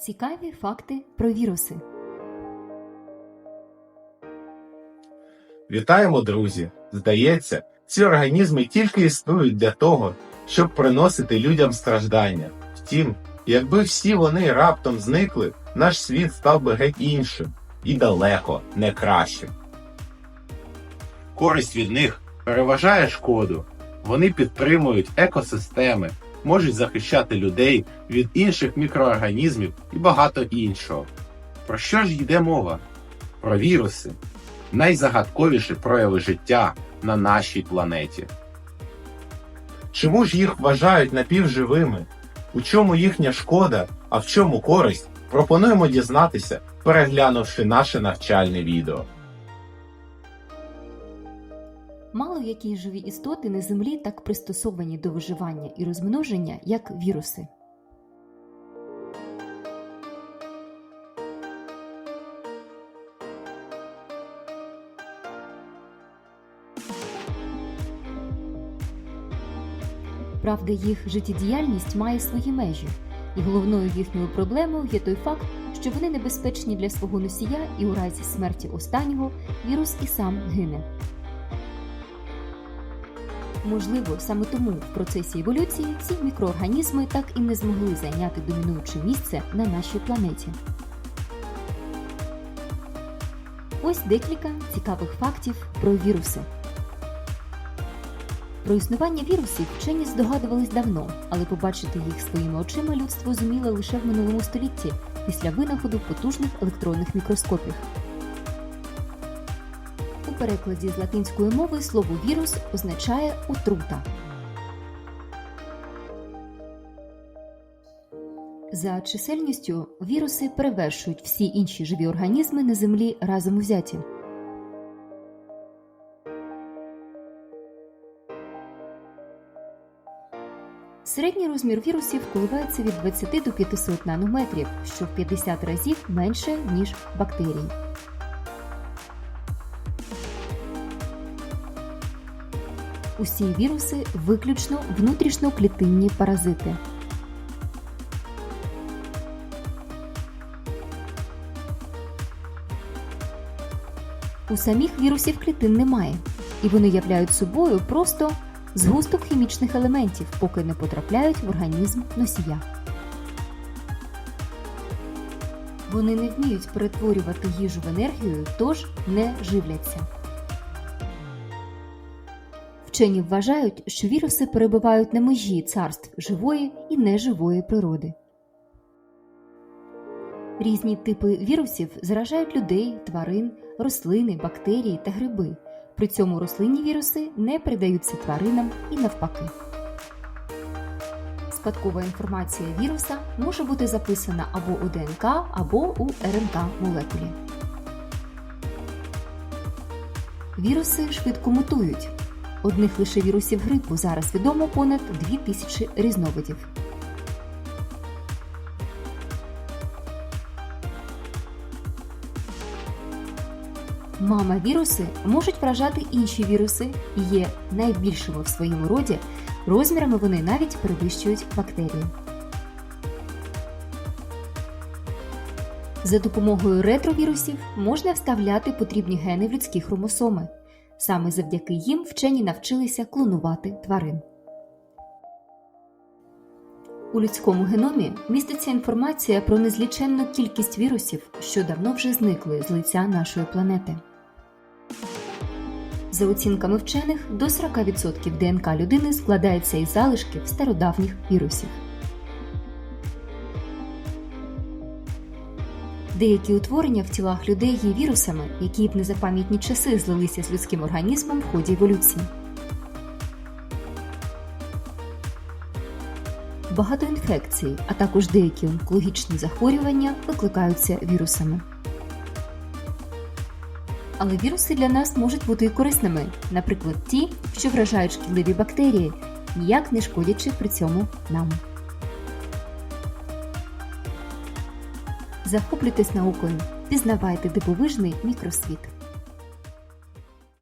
Цікаві факти про віруси. Вітаємо, друзі! Здається, ці організми тільки існують для того, щоб приносити людям страждання. Втім, якби всі вони раптом зникли, наш світ став би геть іншим і далеко не кращим. Користь від них переважає шкоду. Вони підтримують екосистеми, можуть захищати людей від інших мікроорганізмів і багато іншого. Про що ж йде мова? Про віруси найзагадковіші прояви життя на нашій планеті. Чому ж їх вважають напівживими? У чому їхня шкода, а в чому користь? Пропонуємо дізнатися, переглянувши наше навчальне відео. Мало які живі істоти на землі так пристосовані до виживання і розмноження, як віруси. Правда, їх життєдіяльність має свої межі, і головною їхньою проблемою є той факт, що вони небезпечні для свого носія, і у разі смерті останнього вірус і сам гине. Можливо, саме тому в процесі еволюції ці мікроорганізми так і не змогли зайняти домінуюче місце на нашій планеті. Ось декілька цікавих фактів про віруси. Про існування вірусів вчені здогадувались давно, але побачити їх своїми очима людство зуміло лише в минулому столітті після винаходу потужних електронних мікроскопів. Перекладі з латинської мови слово вірус означає отрута. За чисельністю віруси перевершують всі інші живі організми на землі разом узяті. Середній розмір вірусів коливається від 20 до 500 нанометрів, що в 50 разів менше, ніж бактерій. Усі віруси виключно внутрішньоклітинні паразити. У самих вірусів клітин немає, і вони являють собою просто згусток хімічних елементів, поки не потрапляють в організм носія. Вони не вміють перетворювати їжу в енергію, тож не живляться. Вчені вважають, що віруси перебувають на межі царств живої і неживої природи. Різні типи вірусів заражають людей, тварин, рослини, бактерії та гриби. При цьому рослинні віруси не передаються тваринам і навпаки. Спадкова інформація віруса може бути записана або у ДНК, або у РНК молекулі. Віруси швидко мутують. Одних лише вірусів грипу зараз відомо понад 2000 різновидів. Мама віруси можуть вражати інші віруси і є найбільшими в своєму роді. Розмірами вони навіть перевищують бактерії. За допомогою ретровірусів можна вставляти потрібні гени в людські хромосоми. Саме завдяки їм вчені навчилися клонувати тварин. У людському геномі міститься інформація про незліченну кількість вірусів, що давно вже зникли з лиця нашої планети. За оцінками вчених, до 40% ДНК людини складається із залишків стародавніх вірусів. Деякі утворення в тілах людей є вірусами, які в незапам'ятні часи злилися з людським організмом в ході еволюції. Багато інфекцій, а також деякі онкологічні захворювання викликаються вірусами. Але віруси для нас можуть бути і корисними, наприклад, ті, що вражають шкідливі бактерії, ніяк не шкодячи при цьому нам. Захоплюйтесь наукою, пізнавайте дивовижний мікросвіт.